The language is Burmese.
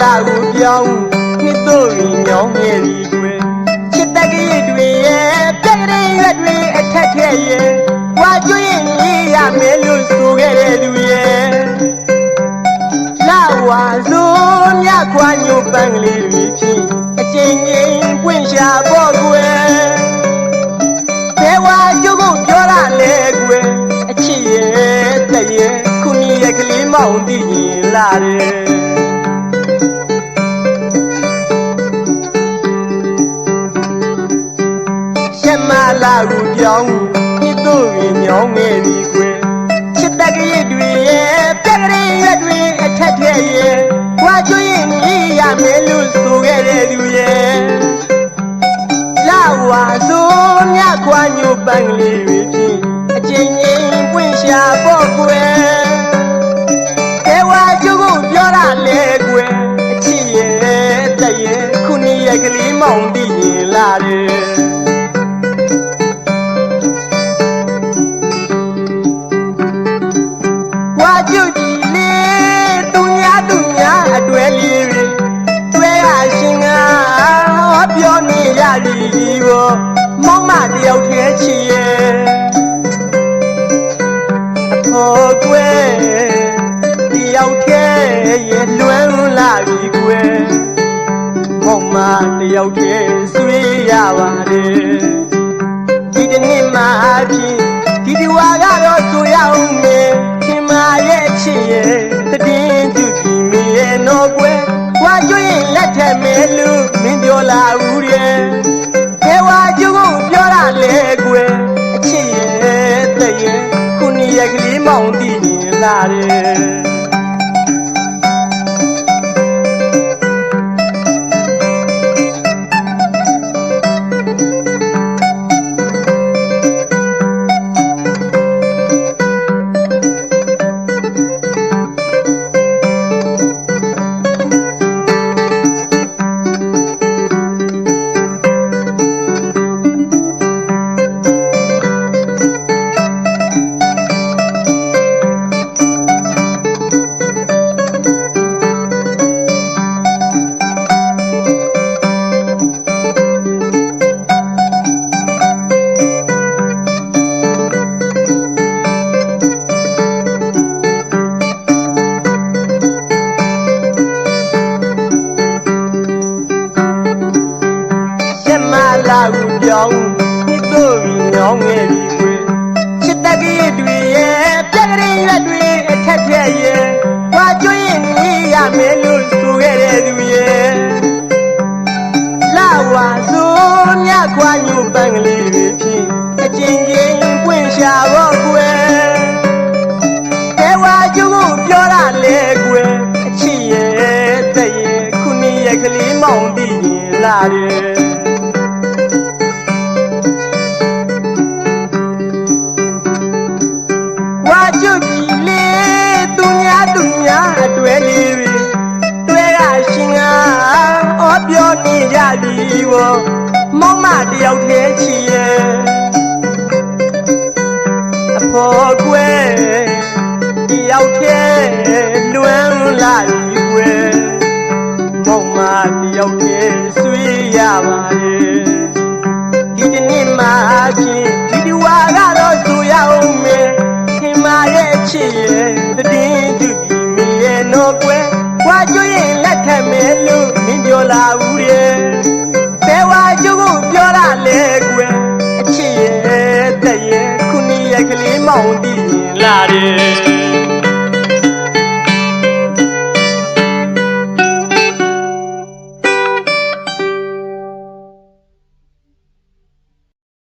လာကိုပြောင်းနှစ်တို့ရင်ညောင်းမြဲဒီကွယ်ချစ်တကလေးတွေရဲ့ပြက်ကလေးရွက်တွေအထက်ထက်ရဲ့ဝါကျွရင်လေးရမယ်လို့ဆိုခဲ့တဲ့သူရဲ့လာဝါစိုးမြခွာညိုပန်းကလေးတွေဖြင့်အကျဉ်းချင်းပွင့်ရှာပေါ့ကွယ်ဘယ်ဝါကျုပ်ကိုပြောရလဲကွယ်အချစ်ရဲ့တည်းရဲ့ခုနှစ်ရက်ကလေးမောင်တည်ရင်လာတယ် မလာကိုပြောင်းနှစ်တို့ရင်ညောင်းနေပြီကွယ်ချစ်တက်ကလေးတွေရဲ့ပြက်ကလေးရွက်တွေအထက်ထက်ရဲ့ဝါကျွရင်ကြီးရမယ်လို့ဆိုခဲ့တဲ့သူရဲ့လာဝါစိုးမြခွာညိုပန်းကလေးတွေဖြင့်အကျဉ်းချင်းပွင့်ရှာပေါ့ကွယ်ကဲဝါကျုပ်ကိုပြောရလဲကွယ်အချစ်ရဲ့တည်းရဲ့ခုနှစ်ရက်ကလေးမောင်တည်ရင် နေရပြီဘောမောင်မတယောက်တည်းချီရဲ့အဖော်ကွယ်တယောက်တည်းရဲ့လွမ်းလာပြီကွယ်မောင်မတယောက်တည်းဆွေးရပါတယ်ဒီတနေ့မှအဖြစ်ဒီဒီဝါကတော့ဆိုရအောင်မေခင်မရဲ့ချစ်ရဲ့တည်င်းသူဒီမီရဲ့တော့ကွယ်ဝါကျွရင်လက်ထက်မဲလူမင်းပြောလာဦးရဲ့ လာကိုပြောင်းနှစ်တို့ပြီးညောင်းခဲ့ပြီကွယ်ချစ်တကလေးတွေရဲ့ပြက်ကလေးရွက်တွေအထက်ထက်ရဲ့ဝါကျွရင်ကြီးရမယ်လို့ဆိုခဲ့တဲ့သူရဲ့လာဝါစိုးမြခွာညိုပန်းကလေးတွေဖြင့်အကျဉ်းချင်းပွင့်ရှာတော့ကွယ်ကဲဝါကျုပ်ကိုပြောရလဲကွယ်အချစ်ရဲ့တည့်ရဲ့ခုနှစ်ရက်ကလေးမောင်တည်ရင်လာတယ် ပြောနေကြပြီဘောမောင်မတယောက်တည်းချီရဲ့အဖော်ကွယ်တယောက်တည်းလွမ်းလာပြီကွယ်မောင်မတယောက်တည်းဆွေးရပါ မ